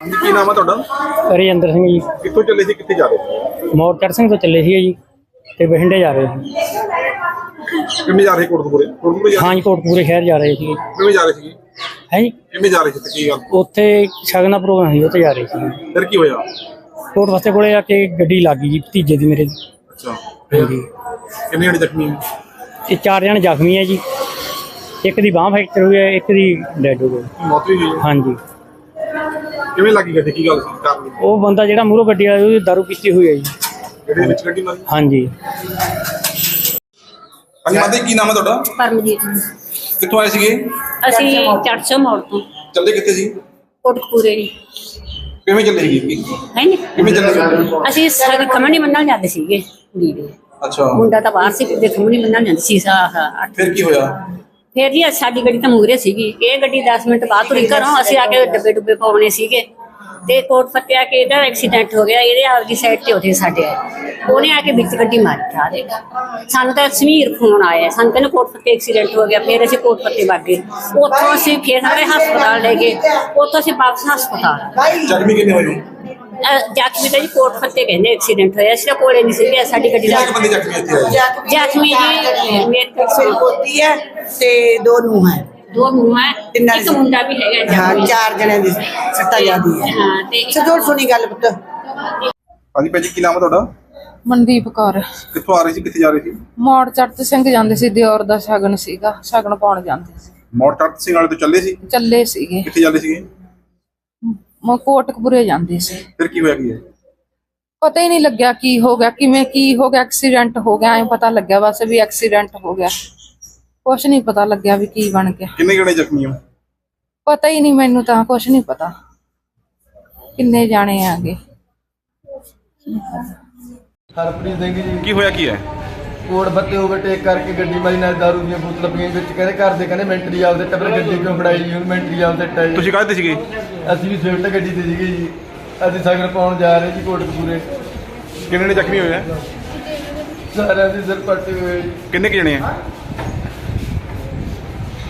ਕੀ ਨਾਮ ਹੈ ਤੁਹਾਡਾ? ਰਜਿੰਦਰ ਸਿੰਘ ਜੀ। ਕਿੱਥੋਂ ਚੱਲੇ ਸੀ ਕਿੱਥੇ ਜਾ ਰਹੇ ਮੋਰਚਰ ਸਿੰਘ ਤੋਂ ਚੱਲੇ ਸੀਗੇ ਜੀ ਤੇ ਬਠਿੰਡੇ ਜਾ ਰਹੇ ਸੀ। ਸੀ ਕਿਵੇਂ ਜਾ ਰਹੇ ਕੋਟਕਪੂਰੇ? ਕੋਟਕਪੂਰੇ ਜਾ ਹਾਂ ਜੀ ਕੋਟਪੂਰੇ ਸ਼ਹਿਰ ਜਾ ਰਹੇ ਸੀਗੇ। ਕਿਵੇਂ ਜਾ ਰਹੇ ਸੀ ਹੈ ਜੀ? ਕਿਵੇਂ ਜਾ ਰਹੇ ਸੀ ਤੇ ਕੀ ਗੱਲ? ਉੱਥੇ ਸ਼ਗਨ ਪ੍ਰੋਗਰਾਮ ਸੀ ਉੱਥੇ ਜਾ ਰਹੇ ਸੀ। ਫਿਰ ਕੀ ਹੋਇਆ? ਕੋਟ ਵਸਤੇ ਕੋਲੇ ਆ ਕੇ ਗੱਡੀ ਲੱਗ ਗਈ ਜੀ ਭਤੀਜੇ ਦੀ ਮੇਰੇ ਦੀ। ਅੱਛਾ। ਹਾਂਜੀ। ਕਿੰਨੇ ਜਣੇ ਜ਼ਖਮੀ ਹੋਏ? ਇਹ ਚਾਰ ਜਣ ਜ਼ਖਮੀ ਹੈ ਜੀ। ਇੱਕ ਦੀ ਬਾਹ ਫ੍ਰੈਕਚਰ ਹੋਈ ਹੈ ਇੱਕ ਦੀ ਡੈਡ ਹੋ ਗਈ। ਮੌਤ ਵੀ ਹੋਈ ਹੈ। ਹਾਂਜੀ। ਕਿਵੇਂ ਲੱਗੀ ਗੱਡੀ? ਕੀ ਗੱਲ ਸੀ? ਕਾਰਨ ਉਹ ਬੰਦਾ ਜਿਹੜਾ ਮੂਹਰੋਂ ਗੱਡੀ ਵਾਲਾ ਉਹਦੀ ਦਾਰੂ ਪੀਤੀ ਹੋਈ ਹੈ ਜੀ। ਗੱਡੀ ਦੇ ਵਿੱਚ ਗੱਡੀ ਮਾਰੀ? ਹਾਂਜੀ। ਹਾਂਜੀ ਮਾਤਾ ਜੀ, ਕੀ ਨਾਮ ਹੈ ਤੁਹਾਡਾ? ਪਰਮਜੀਤ ਕਿੱਥੋਂ ਆਏ ਸੀਗੇ? ਅਸੀਂ ਚੜਚੋ ਮੋੜ ਤੋਂ। ਚੱਲੇ ਕਿੱਥੇ ਸੀ? ਕੋਟਕਪੂਰੇ ਜੀ। ਕਿਵੇਂ ਚੱਲੇ ਸੀਗੇ? ਹੈ ਨੀ ਕਿਵੇਂ ਚੱਲੇ ਅਸੀਂ ਸਾਰੇ ਖਮਣੀ ਮੰਨਣ ਜਾਂਦੇ ਸੀਗੇ ਕੁੜੀ ਦੇ ਅੱਛਾ। ਮੁੰਡਾ ਤਾਂ ਬਾਹਰ ਸੀ ਤੇ ਖਮਣੀ ਮੰਨਣ ਜਾਂਦੇ ਸੀ ਸਾ ਫਿਰ ਕੀ ਹੋਇਆ? ਫਿਰ ਜੀ ਸਾਡੀ ਗੱਡੀ ਤਾਂ ਮੂਰੇ ਸੀਗੀ। ਇਹ ਗੱਡੀ 10 ਮਿੰਟ ਬਾਅਦ ਤੁਰੀ। ਘਰੋਂ ਅਸੀਂ ਆ ਕੇ ਡੱਬੇ ਡੁੱਬੇ ਪਾਉਣੇ ਸੀਗੇ। ਤੇ ਕੋਟ ਫੱਤਿਆ ਕੇ ਇਹਦਾ ਐਕਸੀਡੈਂਟ ਹੋ ਗਿਆ। ਇਹਦੇ ਆਪਦੀ ਸਾਈਡ ਤੇ ਉਹਦੇ ਸਾਡੇ ਆਏ। ਉਹਨੇ ਆ ਕੇ ਵਿੱਚ ਗੱਡੀ ਮਾਰੀ। ਠਾ ਦੇ ਸਾਨੂੰ ਤਾਂ ਸਮੀਰ ਫੋਨ ਆਇਆ। ਸਾਨੂੰ ਕਹਿੰਦੇ ਕੋਟ ਫੱਤੇ ਐਕਸੀਡੈਂਟ ਹੋ ਗਿਆ ਫਿਰ ਅਸੀਂ ਕੋਟ ਫੱਤੇ ਵਗ ਗਏ। ਉੱਥੋਂ ਅਸੀਂ ਫਿਰ ਸਾਰੇ ਹਸਪਤਾਲ ਲੈ ਗਏ। ਉੱਥੋਂ ਅਸੀਂ ਵਾਪਸ ਹਸਪਤਾਲ। ਜ਼ਖਮੀ ਕਿੰਨੇ ਹੋਏ ਜ਼ਖਮੀ ਤਾਂ ਜੀ ਕੋਟ ਫੱਤੇ ਕਹਿੰਦੇ ਐਕਸੀਡੈਂਟ ਹੋਇਆ। ਸੀ ਕੋਲੇ ਨਹੀਂ ਸੀਗੇ ਸਾਡੀ ਗੱਡੀ ਦਾ ਜ਼ਖਮੀ ਜੀ। ਮੇਰੇ ਕੋਲ ਪੋਤੀ ਹੈ ਤੇ ਦੋ ਨੂੰ ਹੈ। ਦੋ ਮੂੰਹ ਹੈ ਤਿੰਨਾਂ ਇੱਕ। ਮੁੰਡਾ ਵੀ ਹੈਗਾ ਹਾਂ। ਚਾਰ ਜਣਿਆਂ ਦੀ ਸੱਤਾ ਜਾਂਦੀ ਹੈ ਹਾਂ। ਤੇ ਇੱਕ- ਸਜੋੜ ਸੁਣੀ ਗੱਲ ਪੁੱਤ। ਹਾਂਜੀ ਭਾਜੀ ਕੀ ਨਾਮ ਹੈ ਤੁਹਾਡਾ? ਮਨਦੀਪ ਕੌਰ। ਕਿੱਥੋਂ ਆ ਰਹੇ ਸੀ ਕਿੱਥੇ ਜਾ ਰਹੇ ਸੀ? ਮੋੜ ਚੜਤ ਸਿੰਘ ਜਾਂਦੇ ਸੀ ਦਿਓਰ ਦਾ ਸ਼ਗਨ ਸੀਗਾ ਸ਼ਗਨ ਪਾਉਣ ਜਾਂਦੇ ਸੀ। ਮੋੜ ਚੜਤ ਸਿੰਘ ਵਾਲੇ ਤੋਂ ਚੱਲੇ ਸੀ? ਚੱਲੇ ਸੀਗੇ। ਕਿੱਥੇ ਜਾਂਦੇ ਸੀਗੇ? ਮੈਂ ਕੋਟਕਪੁਰੇ ਜਾਂਦੇ ਸੀ। ਫਿਰ ਕੀ ਹੋਇਆ ਕੀ ਹੈ? ਪਤਾ ਹੀ ਨਹੀਂ ਲੱਗਿਆ ਕੀ ਹੋ ਗਿਆ ਕਿਵੇਂ ਕੀ ਹੋ ਗਿਆ ਐਕਸੀਡੈਂਟ ਹੋ ਗਿਆ ਐਂ ਪਤਾ ਲੱਗਿਆ ਬਸ ਵੀ ਐਕਸੀਡੈਂਟ ਹੋ ਗਿਆ। ਕੁਛ ਨਹੀਂ ਪਤਾ ਲੱਗਿਆ ਵੀ ਕੀ ਬਣ ਗਿਆ। ਕਿੰਨੇ ਜਣੇ ਜ਼ਖਮੀ ਹੋ? ਪਤਾ ਹੀ ਨਹੀਂ ਮੈਨੂੰ ਤਾਂ ਕੁਛ ਨਹੀਂ ਪਤਾ। ਕਿੰਨੇ ਜਾਣੇ ਆਗੇ ਹਰਪ੍ਰੀਤ ਸਿੰਘ ਜੀ। ਕੀ ਹੋਇਆ ਕੀ ਹੈ? ਕੋੜ ਬੱਤੇ ਓਵਰਟੇਕ ਕਰਕੇ ਗੱਡੀ ਮਾਰੀ ਨਾਲ ਦਾਰੂ ਦੀਆਂ ਬੋਤਲਾਂ ਪੀਣ ਵਿੱਚ। ਕਹਿੰਦੇ ਘਰ ਦੇ ਕਹਿੰਦੇ ਮੈਂਟਰੀ ਆਪਦੇ ਟੱਬਰ ਗੱਡੀ ਕਿਉਂ ਫੜਾਈ ਜੀ? ਹੁਣ ਮੈਂਟਰੀ ਆਪਦੇ ਟਾਈ ਤੁਸੀਂ ਕਾਹਦੇ ਤੇ ਸੀਗੇ ਅਸੀਂ ਵੀ ਸਵਿਫਟ ਗੱਡੀ ਤੇ ਸੀਗੇ ਜੀ। ਅਸੀਂ ਸਾਗਰ ਪਾਉਣ ਜਾ ਰਹੇ ਜੀ ਕੋਟਕਪੂਰੇ। ਕਿੰਨੇ ਨੇ ਜ਼ਖਮੀ ਹੋਏ ਆ? ਸਾਰਿਆਂ ਦੇ ਸਿਰ ਪੱਟੇ ਹੋਏ ਜੀ। ਕਿੰਨੇ ਕੁ ਜਣੇ ਆ?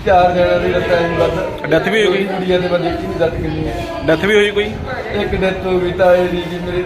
ਚਾਰ ਜਣਿਆਂ ਦੀ ਲੱਤਾਂ ਜੀ ਵੱਧ Death ਵੀ ਹੋ ਗਈ? ਕੁੜੀਆਂ ਦੇ ਬੰਦੇ ਕੀ ਨਹੀਂ ਦੱਤ ਕਿੰਨੀ ਹੈ? ਡੈਥ ਵੀ ਹੋਈ ਕੋਈ? ਇੱਕ ਡੈਥ ਹੋ ਗਈ ਤਾਏ ਦੀ ਜੀ ਮੇਰੇ